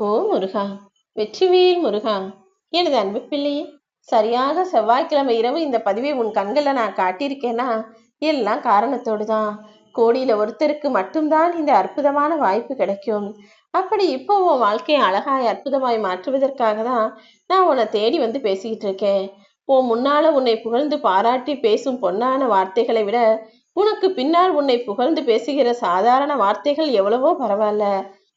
ஓ முருகா வெற்றிவேல் முருகா. எனது அன்பு பிள்ளையே சரியாக செவ்வாய்க்கிழமை இரவு இந்த பதிவை உன் கண்களில் நான் காட்டியிருக்கேன்னா எல்லாம் காரணத்தோடு தான் கோடியில் ஒருத்தருக்கு மட்டும்தான் இந்த அற்புதமான வாய்ப்பு கிடைக்கும். அப்படி இப்போ உன் வாழ்க்கையை அழகாய் அற்புதமாய் மாற்றுவதற்காக தான் நான் உன்னை தேடி வந்து பேசிக்கிட்டு இருக்கேன் உன் முன்னால உன்னை புகழ்ந்து பாராட்டி பேசும் பொன்னான வார்த்தைகளை விட உனக்கு பின்னால் உன்னை புகழ்ந்து பேசுகிற சாதாரண வார்த்தைகள் எவ்வளவோ பரவாயில்ல.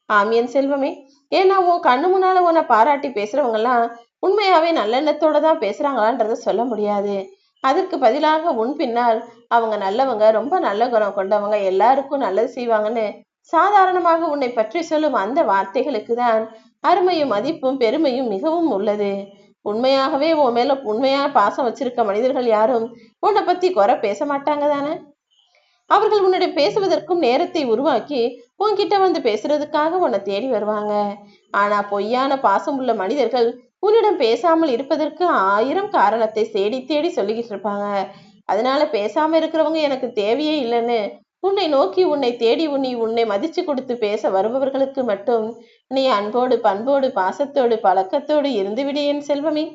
ஆமியன் செல்வமே. ஏன்னா உன் கண்ணு முன்னால உன்னை பாராட்டி பேசுறவங்கெல்லாம் உண்மையாவே நல்லெண்ணத்தோட தான் பேசுறாங்களான்றத சொல்ல முடியாது. அதற்கு பதிலாக உன் பின்னால் அவங்க நல்லவங்க ரொம்ப நல்ல குணம் கொண்டவங்க எல்லாருக்கும் நல்லது செய்வாங்கன்னு சாதாரணமாக உன்னை பற்றி சொல்லும் அந்த வார்த்தைகளுக்கு தான் அருமையும் மதிப்பும் பெருமையும் மிகவும் உள்ளது. உண்மையாகவே உன் மேல உண்மையா பாசம் வச்சிருக்க மனிதர்கள் யாரும் உன்னை பத்தி குறை பேச மாட்டாங்க தானே? அவர்கள் உன்னிடம் பேசுவதற்கும் நேரத்தை உருவாக்கி உன்கிட்ட வந்து பேசுறதுக்காக உன்னை தேடி வருவாங்க. ஆனா பொய்யான பாசம் உள்ள மனிதர்கள் உன்னிடம் பேசாமல் இருப்பதற்கு ஆயிரம் காரணத்தை தேடி தேடி சொல்லிக்கிட்டு இருப்பாங்க. அதனால பேசாம இருக்கிறவங்க எனக்கு தேவையே இல்லைன்னு உன்னை நோக்கி உன்னை தேடி உன்னை உன்னை மதிச்சு கொடுத்து பேச வருபவர்களுக்கு மட்டும் நீ அன்போடு பண்போடு பாசத்தோடு பழக்கத்தோடு இருந்துவிடு என் செல்வமே.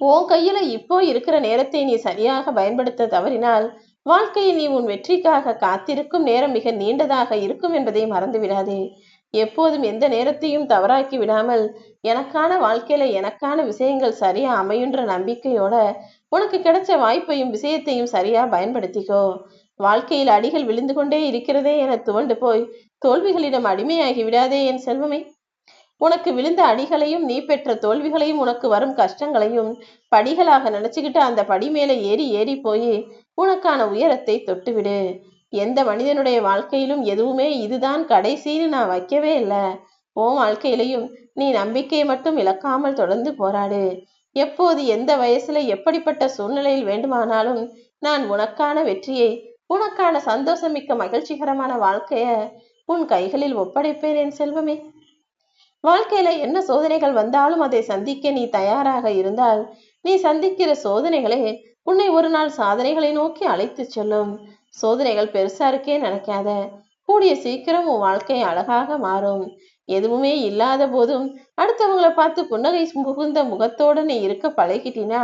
உன் கையில இப்போ இருக்கிற நேரத்தை நீ சரியாக பயன்படுத்த தவறினால் வாழ்க்கையில் நீ உன் வெற்றிக்காக காத்திருக்கும் நேரம் மிக நீண்டதாக இருக்கும் என்பதை மறந்துவிடாதே எப்போதும் எந்த நேரத்தையும் தவறாக்கி விடாமல் எனக்கான வாழ்க்கையில எனக்கான விஷயங்கள் சரியா அமையுன்ற நம்பிக்கையோட உனக்கு கிடைச்ச வாய்ப்பையும் விஷயத்தையும் சரியா பயன்படுத்திக்கோ. வாழ்க்கையில் அடிகள் விழுந்து கொண்டே இருக்கிறதே என துவண்டு போய் தோல்விகளிடம் அடிமையாகி விடாதே என் செல்வமே. உனக்கு விழுந்த அடிகளையும் நீ பெற்ற தோல்விகளையும் உனக்கு வரும் கஷ்டங்களையும் படிகளாக நினைச்சுக்கிட்டு அந்த படி மேலே ஏறி ஏறி போய் உனக்கான உயரத்தை தொட்டுவிடு. எந்த மனிதனுடைய வாழ்க்கையிலும் எதுவுமே இதுதான் கடைசின்னு நான் வைக்கவே இல்லை. உன் வாழ்க்கையிலையும் நீ நம்பிக்கையை மட்டும் இழக்காமல் தொடர்ந்து போராடு. எப்போது எந்த வயசுல எப்படிப்பட்ட சூழ்நிலையில் வேண்டுமானாலும் நான் உனக்கான வெற்றியை உனக்கான சந்தோஷமிக்க மகிழ்ச்சிகரமான வாழ்க்கைய உன் கைகளில் ஒப்படைப்பேன் என் செல்வமே. வாழ்க்கையில என்ன சோதனைகள் வந்தாலும் அதை சந்திக்க நீ தயாராக இருந்தால் நீ சந்திக்கிற சோதனைகளே உன்னை ஒரு நாள் சாதனைகளை நோக்கி அழைத்து செல்லும். சோதனைகள் பெருசா இருக்கே நினைக்காத. கூடிய சீக்கிரம் உன் வாழ்க்கை அழகாக மாறும். எதுவுமே இல்லாத போதும் அடுத்தவங்களை பார்த்து புன்னகை புகுந்த முகத்தோடு நீ இருக்க பழகிட்டினா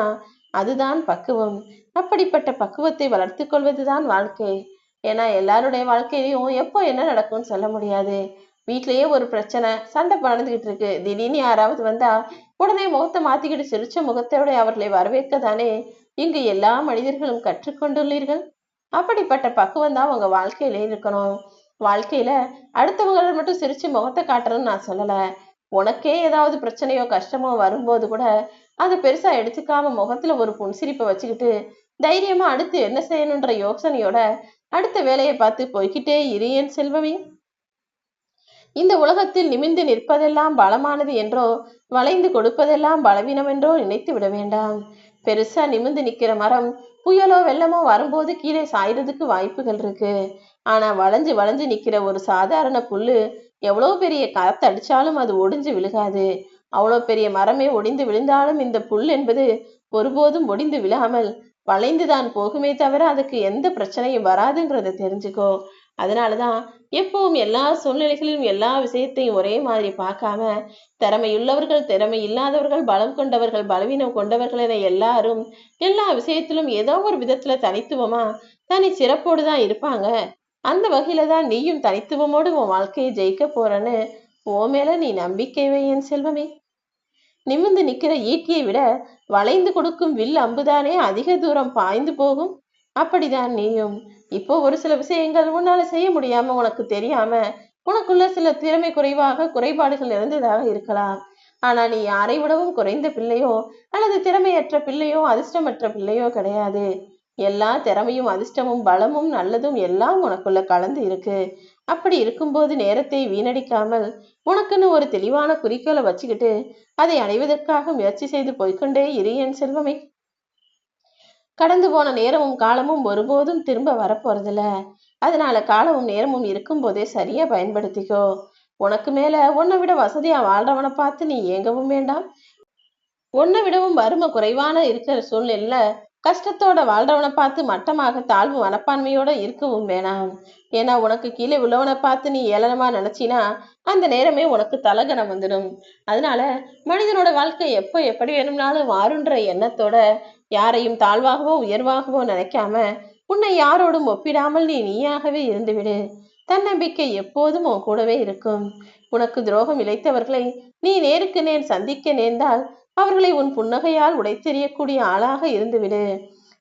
அதுதான் பக்குவம். அப்படிப்பட்ட பக்குவத்தை வளர்த்து கொள்வதுதான் வாழ்க்கை. ஏன்னா எல்லாருடைய வாழ்க்கையிலையும் எப்போ என்ன நடக்கும்னு சொல்ல முடியாது. வீட்லயே ஒரு பிரச்சனை சண்டை நடந்துகிட்டு இருக்கு. திடீர்னு யாராவது வந்தா உடனே முகத்தை மாத்திக்கிட்டு சிரிச்ச முகத்தோட அவர்களை வரவேற்க தானே இங்கு எல்லா மனிதர்களும் கற்றுக்கொண்டுள்ளீர்கள்? அப்படிப்பட்ட பக்குவம் தான் உங்க வாழ்க்கையில இருக்கணும். வாழ்க்கையில அடுத்தவங்களை மட்டும் சிரிச்சு முகத்தை காட்டுறேன்னு நான் சொல்லல. உனக்கே ஏதாவது பிரச்சனையோ கஷ்டமோ வரும்போது கூட அதை பெருசா எடுத்துக்காம முகத்துல ஒரு புன்சிரிப்பை வச்சுக்கிட்டு தைரியமா அடுத்து என்ன செய்யணுன்ற யோசனையோட அடுத்த வேலையை பார்த்து போய்கிட்டே இரு என் செல்வமே. இந்த உலகத்தில் நிமிர்ந்து நிற்பதெல்லாம் பலமானது என்றோ வளைந்து கொடுப்பதெல்லாம் பலவீனம் என்றோ நினைத்து விட வேண்டாம். பெருசா நிமிர்ந்து நிக்கிற மரம் புயலோ வெள்ளமோ வரும்போது கீழே சாயறதுக்கு வாய்ப்புகள் இருக்கு. ஆனா வளைஞ்சு வளைஞ்சு நிக்கிற ஒரு சாதாரண புல்லு எவ்வளவு பெரிய காத்து அடிச்சாலும் அது ஒடிஞ்சு விழுகாது. அவ்வளோ பெரிய மரமே ஒடிந்து விழுந்தாலும் இந்த புல் என்பது ஒருபோதும் ஒடிந்து விழாமல் வளைந்துதான் போகுமே தவிர அதுக்கு எந்த பிரச்சனையும் வராதுங்கிறத தெரிஞ்சுக்கோ. அதனாலதான் எப்பவும் எல்லா சூழ்நிலைகளிலும் எல்லா விஷயத்தையும் ஒரே மாதிரி பார்க்காம திறமையுள்ளவர்கள் திறமை இல்லாதவர்கள் பலம் கொண்டவர்கள் பலவீனம் கொண்டவர்கள் என எல்லாரும் எல்லா விஷயத்திலும் ஏதோ ஒரு விதத்துல தனித்துவமா தனி சிறப்போடு தான் இருப்பாங்க. அந்த வகையில தான் நீயும் தனித்துவமோடு உன் வாழ்க்கையை ஜெயிக்க போறன்னு ஓ மேல நீ நம்பிக்கை வை என் செல்வமே. நிமிர்ந்து நிக்கிற ஈட்டியை விட வளைந்து கொடுக்கும் வில் அம்புதானே அதிக தூரம் பாய்ந்து போகும். அப்படிதான் நீயும். இப்போ ஒரு சில விஷயங்கள் உன்னால செய்ய முடியாம உனக்கு தெரியாம உனக்குள்ள சில திறமை குறைவாக குறைபாடுகள் இருந்ததாக இருக்கலாம். ஆனா நீ யாரை விடவும் குறைந்த பிள்ளையோ அல்லது திறமையற்ற பிள்ளையோ அதிர்ஷ்டமற்ற பிள்ளையோ கிடையாது. எல்லா திறமையும் அதிர்ஷ்டமும் பலமும் நல்லதும் எல்லாம் உனக்குள்ள கலந்து இருக்கு. அப்படி இருக்கும்போது நேரத்தை வீணடிக்காமல் உனக்குன்னு ஒரு தெளிவான குறிக்கோளை வச்சுக்கிட்டு அதை அடைவதற்காக முயற்சி செய்து போய்க்கொண்டே இரு என் செல்வமே. கடந்து போன நேரமும் காலமும் ஒருபோதும் திரும்ப வரப்போறதில்ல. அதனால காலமும் நேரமும் இருக்கும் போதே சரியா பயன்படுத்திக்கோ. உனக்கு மேல உன்னை விட வசதியா வாழ்றவனை பார்த்து நீ ஏங்கவும் வேண்டாம். உன்னை விடவும் வறுமை குறைவான இருக்கிற சூழ்நிலையில கஷ்டத்தோட வாழ்றவனை பார்த்து மட்டமாக தாழ்வு மனப்பான்மையோட இருக்கவும் வேணாம். ஏன்னா உனக்கு கீழே உள்ளவனை பார்த்து நீ ஏளனமா நினைச்சினா அந்த நேரமே உனக்கு தலகணம் வந்துடும். அதனால மனிதனோட வாழ்க்கை எப்போ எப்படி வேணும்னாலும் மாறுன்ற எண்ணத்தோட யாரையும் தாழ்வாகவோ உயர்வாகவோ நினைக்காம உன்னை யாரோடும் ஒப்பிடாமல் நீ நீயாகவே இருந்துவிடு. தன்னம்பிக்கை எப்போதும் உன் கூடவே இருக்கும். உனக்கு துரோகம் இழைத்தவர்களை நீ நேருக்கு நேர் சந்திக்க நேர்ந்தால் அவர்களை உன் புன்னகையால் உடைத்தெறியக்கூடிய ஆளாக இருந்துவிடு.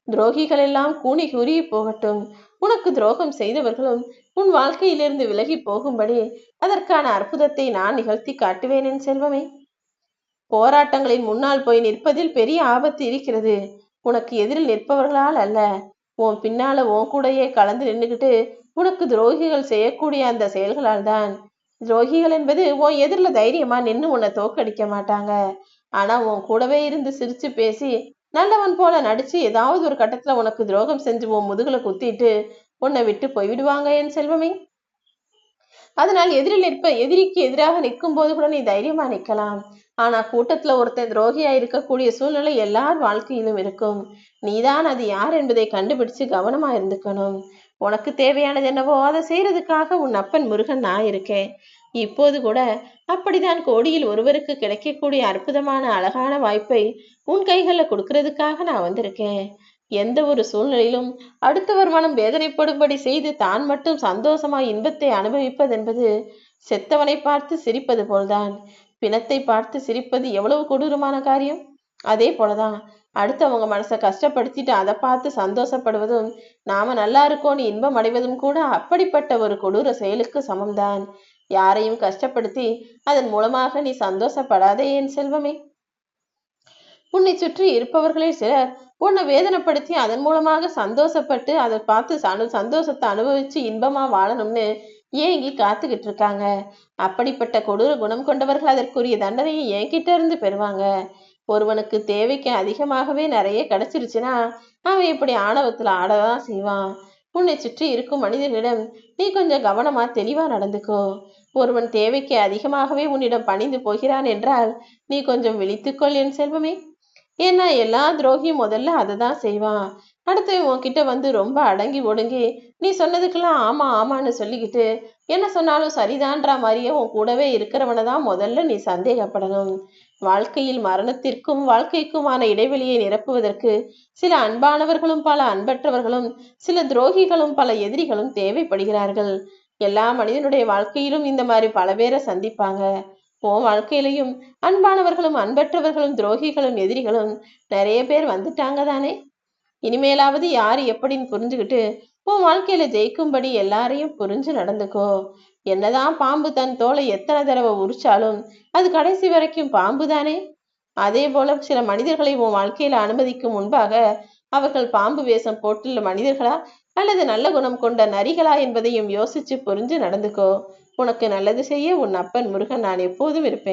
துரோகிகள் எல்லாம் கூனி கூறி போகட்டும். உனக்கு துரோகம் செய்தவர்களும் உன் வாழ்க்கையிலிருந்து விலகி போகும்படி அதற்கான அற்புதத்தை நான் நிகழ்த்தி காட்டுவேன் என் செல்வமே. போராட்டங்களின் முன்னால் போய் நிற்பதில் பெரிய ஆபத்து இருக்கிறது. உனக்கு எதிரில் நிற்பவர்களால் அல்ல. உன் பின்னால உன் கூடயே கலந்து நின்றுகிட்டு உனக்கு துரோகிகள் செய்யக்கூடிய அந்த செயல்களால் தான். துரோகிகள் என்பது உன் எதிரில் தைரியமா நின்று உன்னை தோக்கடிக்க மாட்டாங்க. ஆனா உன் கூடவே இருந்து சிரிச்சு பேசி நல்லவன் போல நடிச்சு ஏதாவது ஒரு கட்டத்துல உனக்கு துரோகம் செஞ்சு உன் முதுகுல குத்திட்டு உன்னை விட்டு போய்விடுவாங்க என் செல்வமே. அதனால் எதிரில் நிற்ப எதிரிக்கு எதிராக நிற்கும் போது கூட நீ தைரியமா நிற்கலாம். ஆனா கூட்டத்துல ஒருத்தன் துரோகியா இருக்கக்கூடிய சூழ்நிலை எல்லார் வாழ்க்கையிலும் இருக்கும். நீதான் அது யார் என்பதை கண்டுபிடிச்சு கவனமா இருந்துக்கணும். உனக்கு தேவையானது என்னவோ அதை செய்யறதுக்காக உன் அப்பன் முருகன் நான் இருக்கேன். இப்போது கூட அப்படிதான் கோடியில் ஒருவருக்கு கிடைக்கக்கூடிய அற்புதமான அழகான வாய்ப்பை உன் கைகளில் கொடுக்கறதுக்காக நான் வந்திருக்கேன். எந்த ஒரு சூழ்நிலையிலும் அடுத்தவர் மனம் வேதனைப்படும்படி செய்து தான் மட்டும் சந்தோஷமாய் இன்பத்தை அனுபவிப்பதென்பது செத்தவனை பார்த்து சிரிப்பது போல்தான். பிணத்தை பார்த்து சிரிப்பது எவ்வளவு கொடூரமான காரியம்? அதே போலதான் அடுத்தவங்க மனசை கஷ்டப்படுத்திட்டு அதை பார்த்து சந்தோஷப்படுவதும் நாம நல்லா இருக்கோன்னு இன்பம் அடைவதும் கூட அப்படிப்பட்ட ஒரு கொடூர செயலுக்கு சமம்தான். யாரையும் கஷ்டப்படுத்தி அதன் மூலமாக நீ சந்தோஷப்படாதே என் செல்வமே. உன்னை சுற்றி இருப்பவர்களில் சிலர் உன்னை வேதனைப்படுத்தி அதன் மூலமாக சந்தோஷப்பட்டு அதை பார்த்து சனு சந்தோஷத்தை அனுபவிச்சு இன்பமா வாழணும்னு ஏங்கி காத்துக்கிட்டு இருக்காங்க. அப்படிப்பட்ட கொடூர குணம் கொண்டவர்கள் அதற்குரிய தண்டனையை என்கிட்ட இருந்து பெறுவாங்க. ஒருவனுக்கு தேவைக்கு அதிகமாகவே நிறைய கிடைச்சிருச்சுன்னா அவன் இப்படி ஆணவத்துல ஆடதான் செய்வான். உன்னை சுற்றி இருக்கும் மனிதர்களிடம் நீ கொஞ்சம் கவனமா தெளிவா நடந்துக்கோ. ஒருவன் தேவைக்கு அதிகமாகவே உன்னிடம் பணிந்து போகிறான் என்றால் நீ கொஞ்சம் விழித்துக்கொள் என் செல்வமே. ஏன்னா எல்லா துரோகியும் முதல்ல அதை தான் செய்வான். அடுத்து உன்கிட்ட வந்து ரொம்ப அடங்கி ஒடுங்கி நீ சொன்னதுக்கெல்லாம் ஆமா ஆமான்னு சொல்லிக்கிட்டு என்ன சொன்னாலும் சரிதான்ற மாதிரியே உன் கூடவே இருக்கிறவனை தான் முதல்ல நீ சந்தேகப்படணும். வாழ்க்கையில் மரணத்திற்கும் வாழ்க்கைக்குமான இடைவெளியை நிரப்புவதற்கு சில அன்பானவர்களும் பல அன்பற்றவர்களும் சில துரோகிகளும் பல எதிரிகளும் தேவைப்படுகிறார்கள். எல்லா மனிதனுடைய வாழ்க்கையிலும் இந்த மாதிரி பல பேரை சந்திப்பாங்க. உன் வாழ்க்கையிலையும் அன்பானவர்களும் அன்பற்றவர்களும் துரோகிகளும் எதிரிகளும் நிறைய பேர் வந்துட்டாங்க தானே? இனிமேலாவது யார் எப்படின்னு புரிஞ்சுக்கிட்டு உன் வாழ்க்கையில ஜெயிக்கும்படி எல்லாரையும் புரிஞ்சு நடந்துக்கோ. என்னதான் பாம்பு தன் தோலை எத்தனை தடவை உரிச்சாலும் அது கடைசி வரைக்கும் பாம்பு தானே அதே போல சில மனிதர்களை உன் வாழ்க்கையில அனுமதிக்கும் முன்பாக அவர்கள் பாம்பு வேஷம் போட்டுள்ள மனிதர்களா? அல்லது நல்ல குணம் கொண்ட நரிகளா என்பதையும் யோசிச்சு புரிஞ்சு நடந்துக்கோ. உனக்கு நல்லது செய்ய உன் அப்பன் முருகன் நான் எப்போதும் இருப்பேன்.